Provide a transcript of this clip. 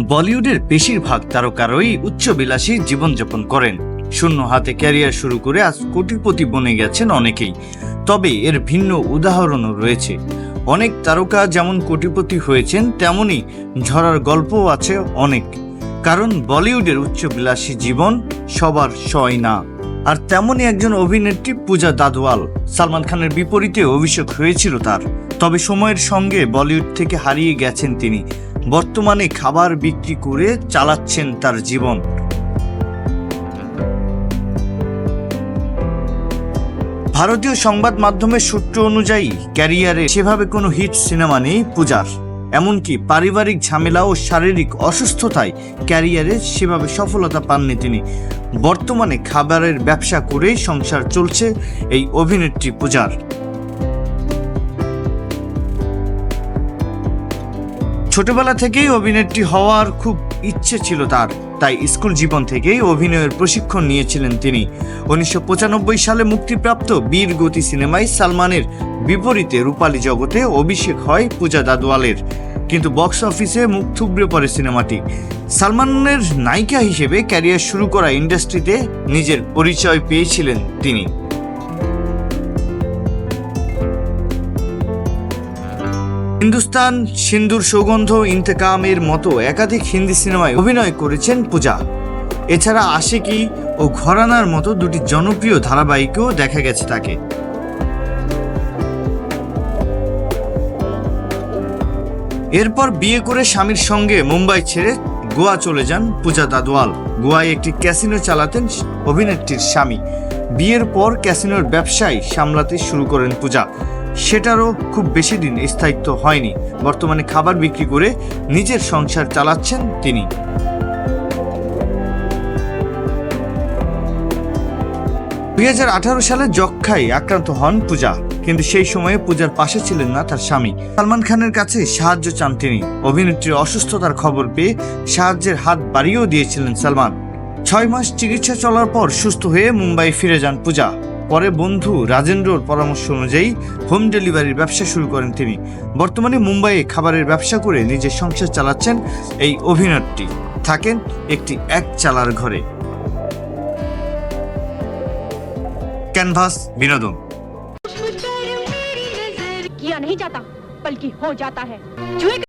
বলিউডের বেশিরভাগ তারকারই উচ্চবিলাসী জীবনযাপন করেন। শূন্য হাতে ক্যারিয়ার শুরু করে আজ কোটিপতি বনে গেছেন অনেকেই, তবে এর ভিন্ন উদাহরণও রয়েছে। অনেক তারকা যেমন কোটিপতি হয়েছেন, তেমনি ঝরার গল্পও আছে অনেক। কারণ বলিউডের উচ্চবিলাসী জীবন সবার সয় না। আর তেমনই একজন অভিনেত্রী পূজা দাদওয়াল, সালমান খানের বিপরীতে অভিষেক হয়েছিল তার। তবে সময়ের সঙ্গে বলিউড থেকে হারিয়ে গেছেন তিনি। বর্তমানে খাবার বিক্রি করে চালাচ্ছেন তার জীবন। ভারতীয় সংবাদ মাধ্যমের সূত্র অনুযায়ী, ক্যারিয়ারে সেভাবে কোনো হিট সিনেমা নেই পূজার। এমনকি পারিবারিক ঝামেলা ও শারীরিক অসুস্থতায় ক্যারিয়ারে সেভাবে সফলতা পাননি তিনি। বর্তমানে খাবারের ব্যবসা করেই সংসার চলছে এই অভিনেত্রী পূজার। ছোটবেলা থেকেই অভিনেত্রী হওয়ার খুব ইচ্ছে ছিল তার। তাই স্কুল জীবন থেকেই অভিনয়ের প্রশিক্ষণ নিয়েছিলেন তিনি। উনিশশো পঁচানব্বই সালে মুক্তিপ্রাপ্ত বীর গতি সিনেমায় সালমানের বিপরীতে রূপালী জগতে অভিষেক হয় পূজা দাদওয়ালের। কিন্তু বক্স অফিসে মুখ থুবড়ে পড়ে সিনেমাটি। সালমানের নায়িকা হিসেবে ক্যারিয়ার শুরু করা ইন্ডাস্ট্রিতে নিজের পরিচয় পেয়েছিলেন তিনি। হিন্দুস্তান সিন্দুর সৌগন্ধ ইন্তেকামের মতো একাধিক হিন্দি সিনেমায় অভিনয় করেছেন পূজা। এছাড়া আশিকি ও ঘরানার মতো দুটি জনপ্রিয় ধারাবাহিকেও দেখা গেছে তাকে। এরপর বিয়ে করে স্বামীর সঙ্গে মুম্বাই ছেড়ে গোয়া চলে যান পূজা দাদওয়াল গোয়ায় একটি ক্যাসিনো চালাতেন অভিনেত্রীর স্বামী। বিয়ের পর ক্যাসিনোর ব্যবসায় সামলাতে শুরু করেন পূজা। সেটারও খুব বেশি দিন স্থায়িত্ব হয়নি। বর্তমানে খাবার বিক্রি করে নিজের সংসার চালাচ্ছেন তিনি। দুই সালে যক্ষায় আক্রান্ত হন পূজা, কিন্তু সেই সময়ে পূজার পাশে ছিলেন না তার স্বামী। সালমান খানের কাছে সাহায্য চান তিনি। অভিনেত্রীর অসুস্থতার খবর পেয়ে সাহায্যের হাত বাড়িয়েও দিয়েছিলেন সালমান। ছয় মাস চিকিৎসা চলার পর সুস্থ হয়ে মুম্বাই ফিরে যান পূজা। পরে বন্ধু রাজেন্দ্রর পরামর্শ অনুযায়ী হোম ডেলিভারির ব্যবসা শুরু করেন তিনি বর্তমানে মুম্বাইয়ে খাবারের ব্যবসা করে নিজের সংসার চালাচ্ছেন এই অভিনেত্রী থাকেন একটি এক চালার ঘরে ক্যানভাস বিনোদন किया नहीं जाता बल्कि हो जाता है चूहे